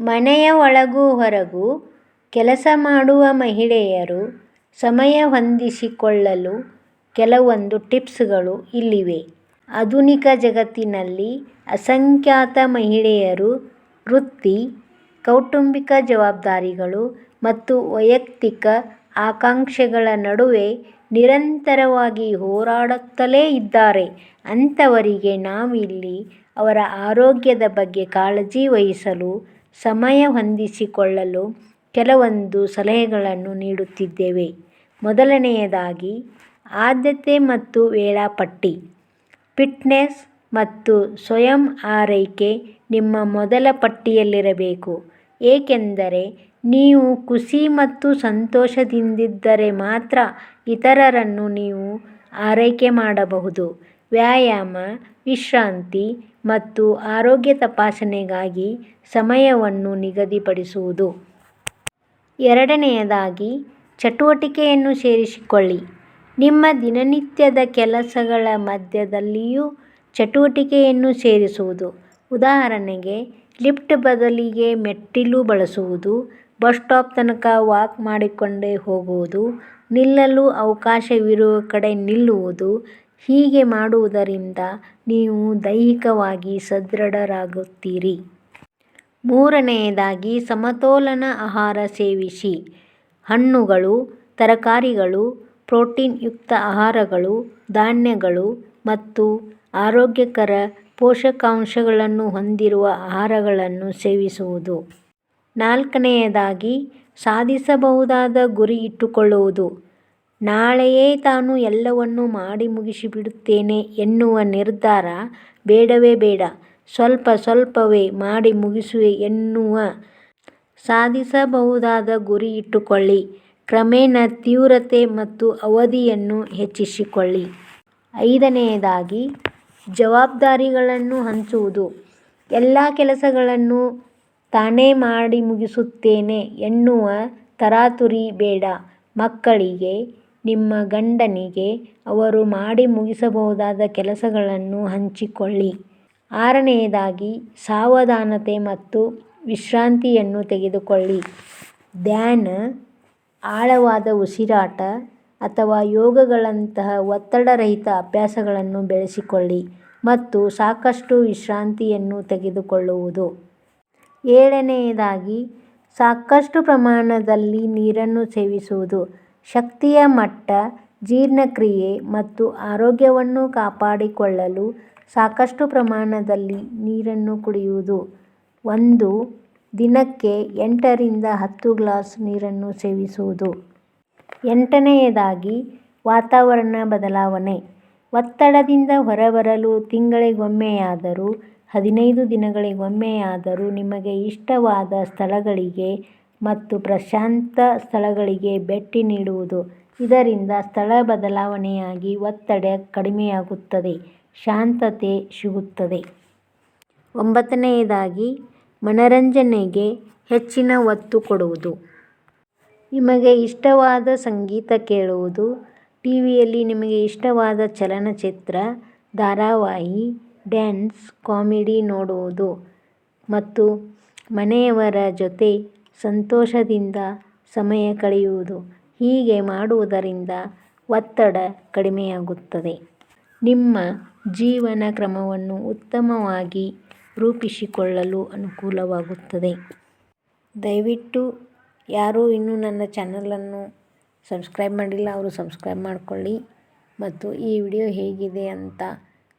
ಮನೆಯ ಒಳಗೂ ಹೊರಗೂ ಕೆಲಸ ಮಾಡುವ ಮಹಿಳೆಯರು ಸಮಯ ಹೊಂದಿಸಿಕೊಳ್ಳಲು ಕೆಲವೊಂದು ಟಿಪ್ಸ್ಗಳು ಇಲ್ಲಿವೆ. ಆಧುನಿಕ ಜಗತ್ತಿನಲ್ಲಿ ಅಸಂಖ್ಯಾತ ಮಹಿಳೆಯರು, ವೃತ್ತಿ, ಕೌಟುಂಬಿಕ ಜವಾಬ್ದಾರಿಗಳು ಮತ್ತು ವೈಯಕ್ತಿಕ ಆಕಾಂಕ್ಷೆಗಳ ನಡುವೆ ನಿರಂತರವಾಗಿ ಹೋರಾಡುತ್ತಲೇ ಇದ್ದಾರೆ. ಅಂಥವರಿಗೆ ನಾವಿಲ್ಲಿ ಅವರ ಆರೋಗ್ಯದ ಬಗ್ಗೆ ಕಾಳಜಿ ವಹಿಸಲು ಸಮಯ ಹೊಂದಿಸಿಕೊಳ್ಳಲು ಕೆಲವೊಂದು ಸಲಹೆಗಳನ್ನು ನೀಡುತ್ತಿದ್ದೇವೆ. ಮೊದಲನೆಯದಾಗಿ, ಆದ್ಯತೆ ಮತ್ತು ವೇಳಾಪಟ್ಟಿ. ಫಿಟ್ನೆಸ್ ಮತ್ತು ಸ್ವಯಂ ಆರೈಕೆ ನಿಮ್ಮ ಮೊದಲ ಪಟ್ಟಿಯಲ್ಲಿರಬೇಕು. ಏಕೆಂದರೆ, ನೀವು ಖುಷಿ ಮತ್ತು ಸಂತೋಷದಿಂದಿದ್ದರೆ ಮಾತ್ರ ಇತರರನ್ನು ನೀವು ಆರೈಕೆ ಮಾಡಬಹುದು. ವ್ಯಾಯಾಮ ವಿಶ್ರಾಂತಿ ಮತ್ತು ಆರೋಗ್ಯ ತಪಾಸಣೆಗಾಗಿ ಸಮಯವನ್ನು ನಿಗದಿಪಡಿಸುವುದು. ಎರಡನೆಯದಾಗಿ, ಚಟುವಟಿಕೆಯನ್ನು ಸೇರಿಸಿಕೊಳ್ಳಿ. ನಿಮ್ಮ ದಿನನಿತ್ಯದ ಕೆಲಸಗಳ ಮಧ್ಯದಲ್ಲಿಯೂ ಚಟುವಟಿಕೆಯನ್ನು ಸೇರಿಸುವುದು. ಉದಾಹರಣೆಗೆ, ಲಿಫ್ಟ್ ಬದಲಿಗೆ ಮೆಟ್ಟಿಲು ಬಳಸುವುದು, ಬಸ್ ಸ್ಟಾಪ್ ತನಕ ವಾಕ್ ಮಾಡಿಕೊಂಡೇ ಹೋಗುವುದು, ನಿಲ್ಲಲು ಅವಕಾಶವಿರುವ ಕಡೆ ನಿಲ್ಲುವುದು ಹೀಗೆ ಮಾಡುವುದರಿಂದ ನೀವು ದೈಹಿಕವಾಗಿ ಸದೃಢರಾಗುತ್ತೀರಿ. ಮೂರನೆಯದಾಗಿ, ಸಮತೋಲನ ಆಹಾರ ಸೇವಿಸಿ. ಹಣ್ಣುಗಳು, ತರಕಾರಿಗಳು ಪ್ರೋಟೀನ್ ಯುಕ್ತ ಆಹಾರಗಳು, ಧಾನ್ಯಗಳು ಮತ್ತು ಆರೋಗ್ಯಕರ ಪೋಷಕಾಂಶಗಳನ್ನು ಹೊಂದಿರುವ ಆಹಾರಗಳನ್ನು ಸೇವಿಸುವುದು. ನಾಲ್ಕನೆಯದಾಗಿ, ಸಾಧಿಸಬಹುದಾದ ಗುರಿ ಇಟ್ಟುಕೊಳ್ಳುವುದು. ನಾಳೆಯೇ ತಾನು ಎಲ್ಲವನ್ನೂ ಮಾಡಿ ಮುಗಿಸಿಬಿಡುತ್ತೇನೆ ಎನ್ನುವ ನಿರ್ಧಾರ ಬೇಡವೇ ಬೇಡ, ಸ್ವಲ್ಪ ಸ್ವಲ್ಪವೇ ಮಾಡಿ ಮುಗಿಸುವೆ ಎನ್ನುವ ಸಾಧಿಸಬಹುದಾದ ಗುರಿ ಇಟ್ಟುಕೊಳ್ಳಿ. ಕ್ರಮೇಣ ತೀವ್ರತೆ ಮತ್ತು ಅವಧಿಯನ್ನು ಹೆಚ್ಚಿಸಿಕೊಳ್ಳಿ. ಐದನೆಯದಾಗಿ, ಜವಾಬ್ದಾರಿಗಳನ್ನು ಹಂಚುವುದು. ಎಲ್ಲ ಕೆಲಸಗಳನ್ನು ತಾನೇ ಮಾಡಿ ಮುಗಿಸುತ್ತೇನೆ ಎನ್ನುವ ತರಾತುರಿ ಬೇಡ. ಮಕ್ಕಳಿಗೆ ನಿಮ್ಮ ಗಂಡನಿಗೆ ಅವರು ಮಾಡಿ ಮುಗಿಸಬಹುದಾದ ಕೆಲಸಗಳನ್ನು ಹಂಚಿಕೊಳ್ಳಿ. ಆರನೆಯದಾಗಿ, ಸಾವಧಾನತೆ ಮತ್ತು ವಿಶ್ರಾಂತಿಯನ್ನು ತೆಗೆದುಕೊಳ್ಳಿ. ಧ್ಯಾನ, ಆಳವಾದ ಉಸಿರಾಟ ಅಥವಾ ಯೋಗಗಳಂತಹ ಒತ್ತಡರಹಿತ ಅಭ್ಯಾಸಗಳನ್ನು ಬೆಳೆಸಿಕೊಳ್ಳಿ ಮತ್ತು ಸಾಕಷ್ಟು ವಿಶ್ರಾಂತಿಯನ್ನು ತೆಗೆದುಕೊಳ್ಳುವುದು. ಏಳನೆಯದಾಗಿ, ಸಾಕಷ್ಟು ಪ್ರಮಾಣದಲ್ಲಿ ನೀರನ್ನು ಸೇವಿಸುವುದು. ಶಕ್ತಿಯ ಮಟ್ಟ, ಜೀರ್ಣಕ್ರಿಯೆ ಮತ್ತು ಆರೋಗ್ಯವನ್ನು ಕಾಪಾಡಿಕೊಳ್ಳಲು ಸಾಕಷ್ಟು ಪ್ರಮಾಣದಲ್ಲಿ ನೀರನ್ನು ಕುಡಿಯುವುದು. ಒಂದು, ದಿನಕ್ಕೆ ಎಂಟರಿಂದ ಹತ್ತು ಗ್ಲಾಸ್ ನೀರನ್ನು ಸೇವಿಸುವುದು. ಎಂಟನೆಯದಾಗಿ, ವಾತಾವರಣ ಬದಲಾವಣೆ. ಒತ್ತಡದಿಂದ ಹೊರಬರಲು ತಿಂಗಳಿಗೊಮ್ಮೆಯಾದರೂ, ಹದಿನೈದು ದಿನಗಳಿಗೊಮ್ಮೆಯಾದರೂ ನಿಮಗೆ ಇಷ್ಟವಾದ ಸ್ಥಳಗಳಿಗೆ ಮತ್ತು ಪ್ರಶಾಂತ ಸ್ಥಳಗಳಿಗೆ ಭೇಟಿ ನೀಡುವುದು. ಇದರಿಂದ ಸ್ಥಳ ಬದಲಾವಣೆಯಾಗಿ ಒತ್ತಡ ಕಡಿಮೆಯಾಗುತ್ತದೆ, ಶಾಂತತೆ ಸಿಗುತ್ತದೆ. ಒಂಬತ್ತನೆಯದಾಗಿ, ಮನರಂಜನೆಗೆ ಹೆಚ್ಚಿನ ಒತ್ತು ಕೊಡುವುದು. ನಿಮಗೆ ಇಷ್ಟವಾದ ಸಂಗೀತ ಕೇಳುವುದು. ಟಿವಿಯಲ್ಲಿ ನಿಮಗೆ ಇಷ್ಟವಾದ ಚಲನಚಿತ್ರ, ಧಾರಾವಾಹಿ, ಡ್ಯಾನ್ಸ್, ಕಾಮಿಡಿ ನೋಡುವುದು. ಮತ್ತು ಮನೆಯವರ ಜೊತೆ ಸಂತೋಷದಿಂದ ಸಮಯ ಕಳೆಯುವುದು. ಹೀಗೆ ಮಾಡುವುದರಿಂದ ಒತ್ತಡ ಕಡಿಮೆಯಾಗುತ್ತದೆ. ನಿಮ್ಮ ಜೀವನ ಕ್ರಮವನ್ನು ಉತ್ತಮವಾಗಿ ರೂಪಿಸಿಕೊಳ್ಳಲು ಅನುಕೂಲವಾಗುತ್ತದೆ. ದಯವಿಟ್ಟು ಯಾರು ಇನ್ನೂ ನನ್ನ ಚಾನಲನ್ನು ಸಬ್ಸ್ಕ್ರೈಬ್ ಮಾಡಿಲ್ಲ ಅವರು ಸಬ್ಸ್ಕ್ರೈಬ್ ಮಾಡಿಕೊಳ್ಳಿ. ಮತ್ತು ಈ ವಿಡಿಯೋ ಹೇಗಿದೆ ಅಂತ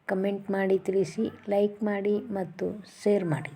ಕಮೆಂಟ್ ಮಾಡಿ ತಿಳಿಸಿ, ಲೈಕ್ ಮಾಡಿ ಮತ್ತು ಶೇರ್ ಮಾಡಿ.